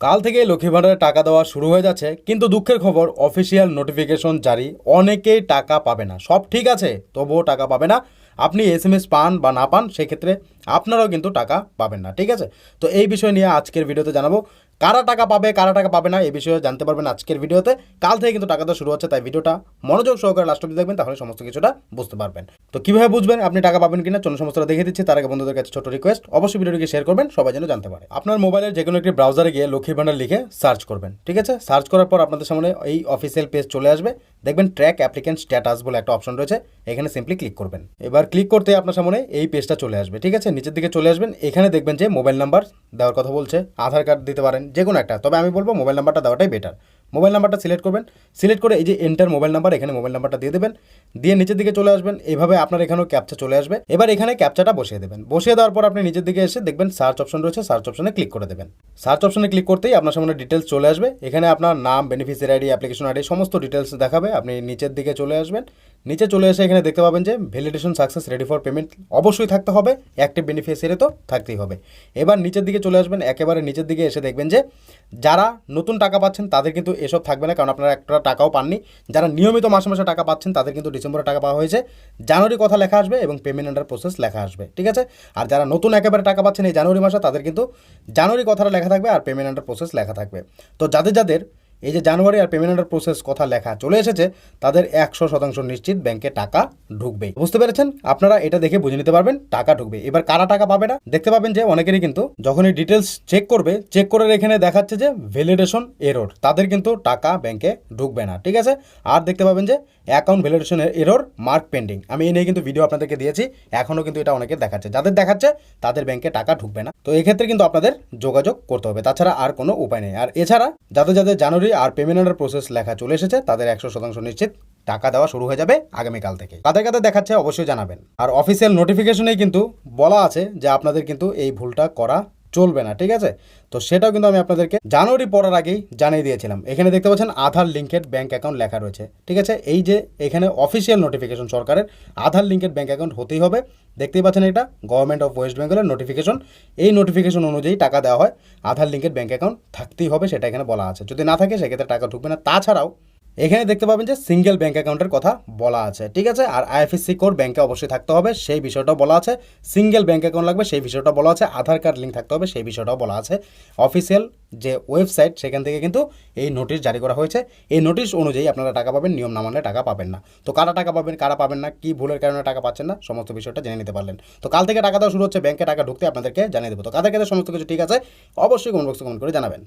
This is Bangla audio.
কাল থেকে লক্ষ্মী ভাণ্ডারে টাকা দেওয়া শুরু হয়ে যাচ্ছে, কিন্তু দুঃখের খবর অফিসিয়াল নোটিফিকেশন জারি। অনেকেই টাকা পাবে না। সব ঠিক আছে, তবুও টাকা পাবে না। আপনি এস এম এস পান বা না পান, সেক্ষেত্রে আপনারাও কিন্তু টাকা পাবেন না, ঠিক আছে? তো এই বিষয় নিয়ে আজকের ভিডিওতে জানাব। কারা টাকা পাবে, কারা টাকা পাবে না এই বিষয়ে জানতে পারবেন আজকের ভিডিওতে। কাল থেকে কিন্তু টাকা দেওয়া শুরু হচ্ছে, তাই ভিডিওটা মনোযোগ সহকারে লাস্ট অব্দি দেখবেন, তাহলে সমস্ত কিছুটা বুঝতে পারবেন। তো কীভাবে বুঝবেন আপনি টাকা পাবেন কিনা চন্দ্র সমস্ত দেখে দিচ্ছি। তার আগে বন্ধুদের কাছে ছোট রিকোয়েস্ট অবশ্যই ভিডিওটিকে শেয়ার করবেন, সবাই যেন জানতে পারে। আপনার মোবাইলের যে কোনো একটি ব্রাউজারে গিয়ে লক্ষ্মী ভান্ডার লিখে সার্চ করবেন, ঠিক আছে? সার্চ করার পর আপনাদের সামনে এই অফিসিয়াল পেজ চলে আসবে। দেখবেন ট্র্যাক অ্যাপ্লিকেন্ট স্ট্যাটাস বলে একটা অপশন রয়েছে, এখানে সিম্পলি ক্লিক করবেন। এবার ক্লিক করতে আপনার সামনে এই পেজটা চলে আসবে, ঠিক আছে? নিচের দিকে চলে আসবেন, এখানে দেখবেন যে মোবাইল নাম্বার দেওয়ার কথা বলছে, আধার কার্ড দিতে পারেন যে কোনো একটা। তবে আমি বলব মোবাইল নাম্বারটা দেওয়াটাই বেটার মোবাইল নাম্বারটা সিলেক্ট করবেন। সিলেক্ট করে এই যে এন্টার মোবাইল নাম্বার, এখানে মোবাইল নাম্বারটা দিয়ে দেবেন। দিয়ে নিচের দিকে চলে আসবেন। এইভাবে আপনার এখানেও ক্যাপচা চলে আসবে। এবার এখানে ক্যাপচাটা বসিয়ে দেবেন। বসিয়ে দেওয়ার পর আপনি নিচের দিকে এসে দেখবেন সার্চ অপশন রয়েছে। সার্চ অপশনে ক্লিক করে দেবেন। সার্চ অপশনে ক্লিক করতেই আপনার সামনে ডিটেলস চলে আসবে। এখানে আপনার নাম বেনিফিসিয়ারি আইডি অ্যাপ্লিকেশন আইডি সমস্ত ডিটেলস দেখাবে। আপনি নিচের দিকে চলে আসবেন। নিচে চলে এসে এখানে দেখতে পাবেন যে validation success ready for payment অবশ্যই থাকতে হবে। অ্যাক্টিভ বেনিফিসিয়ারি তো থাকতেই হবে। এবার নিচের দিকে চলে আসবেন। একেবারে নিচের দিকে এসে দেখবেন যে যারা নতুন টাকা পাচ্ছেন, তাদের কিন্তু এসব থাকবে না, কারণ আপনারা একটা টাকাও পাননি। যারা নিয়মিত মাসে মাসে টাকা পাচ্ছেন, তাদের কিন্তু ডিসেম্বরে টাকা পাওয়া হয়েছে। জানুয়ারি কথা লেখা আসবে এবং পেমেন্ট আন্ডার প্রসেস লেখা আসবে, ঠিক আছে? আর যারা নতুন একেবারে টাকা পাচ্ছেন এই জানুয়ারি মাসে, তাদের কিন্তু জানুয়ারি কথাটা লেখা থাকবে আর পেমেন্ট আন্ডার প্রসেস লেখা থাকবে। তো যাদের যাদের এই যে জানুয়ারি আর পেমেন্ট আন্ডার প্রসেস কথা লেখা চলে এসেছে, তাদের একশো শতাংশ নিশ্চিত ব্যাংকে টাকা ঢুকবে। বুঝতে পেরেছেন? আপনারা এটা দেখে বুঝে নিতে পারবেন, টাকা ঢুকবে। এবার কারা টাকা পাবে না? দেখতে পাবেন যে অনেকেরই কিন্তু যখন এই ডিটেলস চেক করবে চেক করে এখানে দেখাচ্ছে যে ভ্যালিডেশন এরর তাদের কিন্তু টাকা ব্যাংকে ঢুকবে না, ঠিক আছে? আর দেখতে পাবেন যে account validation error mark pending আমি এই নিয়ে কিন্তু ভিডিও আপনাদেরকে দিয়েছি, এখনও কিন্তু এটা অনেকে দেখাচ্ছে। যাদের দেখাচ্ছে, তাদের ব্যাংকে টাকা ঢুকবে না। তো এক্ষেত্রে কিন্তু আপনাদের যোগাযোগ করতে হবে। তাছাড়া আর কোনো উপায় নেই। আর এছাড়া, যাদের যাদের জানুয়ারি আর পেমেন্টের প্রসেস লেখা চলে এসেছে, তাদের একশো শতাংশ নিশ্চিত টাকা দেওয়া শুরু হয়ে যাবে আগামীকাল থেকে। কাদের কাদের দেখাচ্ছে অবশ্যই জানাবেন। আর অফিসিয়াল নোটিফিকেশনেই কিন্তু বলা আছে যে আপনাদের কিন্তু এই ভুলটা করা চলবে না, ঠিক আছে? তো সেটাও কিন্তু আমি আপনাদেরকে জানুয়ারি পড়ার আগেই জানিয়ে দিয়েছিলাম। এখানে দেখতে পাচ্ছেন আধার লিঙ্কেড ব্যাঙ্ক অ্যাকাউন্ট লেখা রয়েছে, ঠিক আছে? এই যে এখানে অফিসিয়াল নোটিফিকেশন সরকারের আধার লিঙ্কেড ব্যাঙ্ক অ্যাকাউন্ট হতেই হবে। দেখতেই পাচ্ছেন এটা গভর্নমেন্ট অফ ওয়েস্ট বেঙ্গলের নোটিফিকেশন এই নোটিফিকেশন অনুযায়ী টাকা দেওয়া হয়, আধার লিঙ্কেড ব্যাঙ্ক অ্যাকাউন্ট থাকতেই হবে, সেটা এখানে বলা আছে। যদি না থাকে, সেক্ষেত্রে টাকা ঢুকবে না। তাছাড়াও এখানে দেখতে পাবেন যে সিঙ্গেল ব্যাঙ্ক অ্যাকাউন্টের কথা বলা আছে, ঠিক আছে? আর আইএফএসসি কোড ব্যাঙ্কে অবশ্যই থাকতে হবে, সেই বিষয়টাও বলা আছে। সিঙ্গেল ব্যাঙ্ক অ্যাকাউন্ট লাগবে, সেই বিষয়টা বলা আছে। আধার কার্ড লিঙ্ক থাকতে হবে, সেই বিষয়টাও বলা আছে। অফিসিয়াল যে ওয়েবসাইট সেখান থেকে কিন্তু এই নোটিশ জারি করা হয়েছে। এই নোটিশ অনুযায়ী আপনারা টাকা পাবেন, নিয়ম না মানলে টাকা পাবেন না। তো কারা টাকা পাবেন, কারা পাবেন না, কি ভুলের কারণে টাকা পাচ্ছেন না, সমস্ত বিষয়টা জেনে নিতে পারলেন। তো কাল থেকে টাকা দেওয়া শুরু হচ্ছে ব্যাঙ্কে টাকা ঢুকতে আপনাদেরকে জানিয়ে দেবো। তো কাদের কাছে সমস্ত কিছু ঠিক আছে, অবশ্যই কমেন্ট বক্সে কমেন্ট করে জানাবেন।